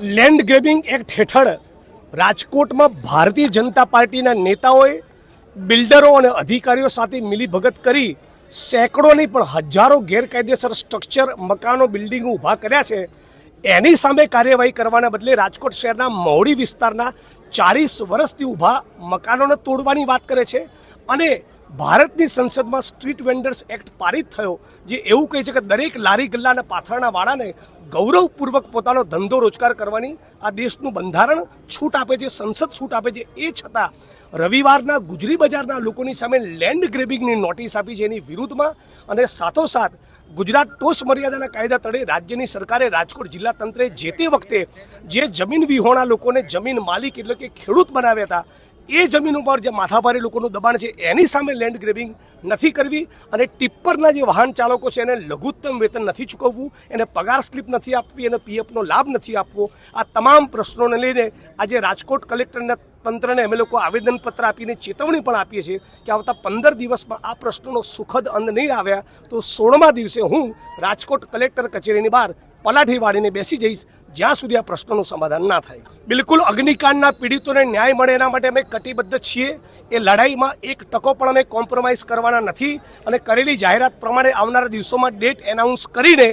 Land grabbing act હેઠળ રાજકોટમાં ભારતીય જનતા પાર્ટીના નેતાઓએ, બિલ્ડરો અને અધિકારીઓ સાથે મિલીભગત કરી સેંકડો નહીં પણ હજારો ગેરકાયદેસર સ્ટ્રક્ચર મકાનો, બિલ્ડિંગો ઊભા કર્યા છે. એની સામે કાર્યવાહી કરવાના બદલે રાજકોટ શહેરના મહુડી વિસ્તારના ચાલીસ વર્ષથી ઊભા મકાનોને તોડવાની વાત કરે છે. અને ભારતની સંસદમાં સ્ટ્રીટ વેન્ડર્સ એક્ટ પારિત થયો, જે એવું કહે છે કે દરેક લારી ગલ્લા અને પાથરણા વાળાને ગૌરવપૂર્વક પોતાનો ધંધો રોજગાર કરવાની આ દેશનું બંધારણ છૂટ આપે છે, સંસદ છૂટ આપે છે. એ છતાં રવિવારના ગુજરી બજારના લોકોની સામે લેન્ડ ગ્રેબિંગની નોટિસ આપી છે એની વિરુદ્ધમાં અને સાથોસાથ ગુજરાત ટોસ મર્યાદાના કાયદા તળે રાજ્યની સરકારે રાજકોટ જિલ્લા તંત્રે જે તે વખતે જે જમીન વિહોણા લોકોને જમીન માલિક એટલે કે ખેડૂત બનાવ્યા હતા એ જમીન ઉપર જે માથાભારે લોકોનું દબાણ છે, એની સામે લેન્ડ ગ્રેબિંગ નથી કરવી અને ટિપ્પરના જે વાહન ચાલકો છે એને લઘુત્તમ વેતન નથી ચૂકવવું, એને પગાર સ્લીપ નથી આપવી અને પીએફનો લાભ નથી આપવો. આ તમામ પ્રશ્નોને લઈને આજે રાજકોટ કલેક્ટરના, તંત્રને અમે લોકો આવેદનપત્ર આપીને ચેતવણી પણ આપીએ છીએ કે આવતા પંદર દિવસમાં આ પ્રશ્નોનો સુખદ અંત નહીં આવ્યા તો સોળમા દિવસે હું રાજકોટ કલેક્ટર કચેરીની બહાર પલાઠી વાળીને બેસી જઈશ. જ્યાં સુધી આ પ્રશ્નોનું સમાધાન ના થાય. બિલકુલ અગ્નિકાંડના પીડિતોને ન્યાય મળે એના માટે અમે કટિબદ્ધ છીએ. એ લડાઈમાં એક ટકો પણ અમે કોમ્પ્રોમાઇઝ કરવાના નથી અને કરેલી જાહેરાત પ્રમાણે આવનારા દિવસોમાં ડેટ એનાઉન્સ કરીને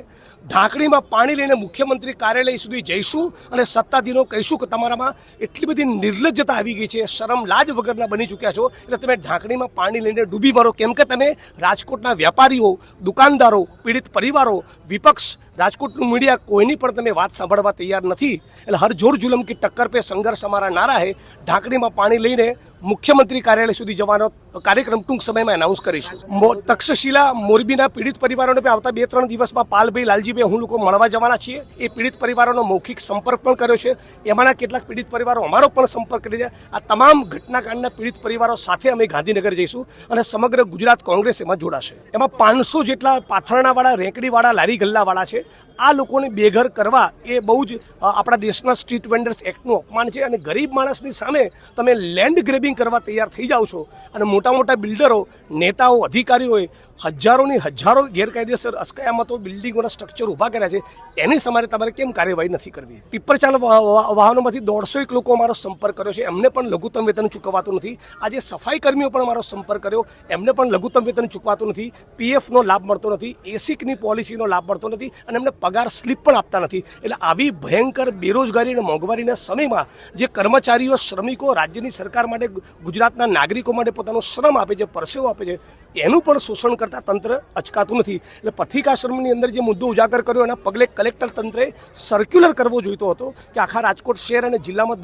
ઢાંકણીમાં પાણી લઈને મુખ્યમંત્રી કાર્યાલય સુધી જઈશું અને સત્તાધીનો કહીશું કે તમારામાં એટલી બધી નિર્લજ્જતા આવી ગઈ છે, શરમ લાજ વગરના બની ચૂક્યા છો. એટલે તમે ઢાંકણીમાં પાણી લઈને ડૂબી મારો. કેમ કે તમે રાજકોટના વેપારીઓ દુકાનદારો, પીડિત પરિવારો, વિપક્ષ, રાજકોટનું મીડિયા કોઈની પણ તમે વાત સાંભળવા તૈયાર નથી. એટલે હર જોર જુલમ કી ટક્કર પે સંઘર્ષ અમારા નારા હે. ઢાંકણીમાં પાણી લઈને મુખ્યમંત્રી કાર્યાલય સુધી જવાનો કાર્યક્રમ ટૂંક સમયમાં એનાઉન્સ કરીશું. તક્ષશિલા મોરબીના પીડિત પરિવારોને પણ આવતા બે, ત્રણ દિવસમાં પાલભાઈ લાલજીભાઈ, હું લોકો મળવા જવાના છીએ. એ પીડિત પરિવારોનો મૌખિક સંપર્ક પણ કર્યો છે. એમાંના કેટલાક પીડિત પરિવારો અમારો પણ સંપર્ક કરી છે. આ તમામ ઘટનાકાંડના પીડિત પરિવારો સાથે અમે ગાંધીનગર જઈશું અને સમગ્ર ગુજરાત કોંગ્રેસ એમાં જોડાશે. એમાં પાંચસો જેટલા પાથરણાવાળા, રેંકડીવાળા, લારી ગલ્લાવાળા છે. આ લોકોને બેઘર કરવા એ બહુ જ આપણા દેશના સ્ટ્રીટ વેન્ડર્સ એક્ટનું અપમાન છે અને ગરીબ માણસની સામે તમે લેન્ડ ગ્રેબિંગ કરવા તૈયાર થઈ જાઓ છો અને મોટા મોટા બિલ્ડરો, નેતાઓ, અધિકારીઓએ હજારોની હજારો ગેરકાયદેસર અસ્કયામતો, બિલ્ડિંગોના સ્ટ્રક્ચર ઊભા કર્યા છે. એની સમારે તમારે કેમ કાર્યવાહી નથી કરવી? પીપરચાલ વાહનોમાંથી દોઢસો એક લોકો અમારો સંપર્ક કર્યો છે. એમને પણ લઘુત્તમ વેતન ચૂકવાતું નથી. આજે સફાઈ કર્મીઓ પણ અમારો સંપર્ક કર્યો. એમને પણ લઘુત્તમ વેતન ચૂકવાતું નથી. પીએફનો લાભ મળતો નથી. એસિકની પોલિસીનો લાભ મળતો નથી. અને એમને પગાર સ્લીપ પણ આપતા નથી. એટલે આવી ભયંકર બેરોજગારી અને મોંઘવારીના સમયમાં જે કર્મચારીઓ, શ્રમિકો રાજ્યની સરકાર માટે, ગુજરાતના નાગરિકો માટે પોતાનો શ્રમ આપે છે, પરસેવો આપે છે, એનું પણ શોષણ કરતા તંત્ર અચકાતું નથી. એટલે પથિકાશ્રમની અંદર જે મુદ્દો ઉજાગર કર્યો, એના પગલે કલેક્ટર તંત્રે સર્ક્યુલર કરવો જોઈતો હતો કે આખા રાજકોટ શહેર અને જિલ્લામાં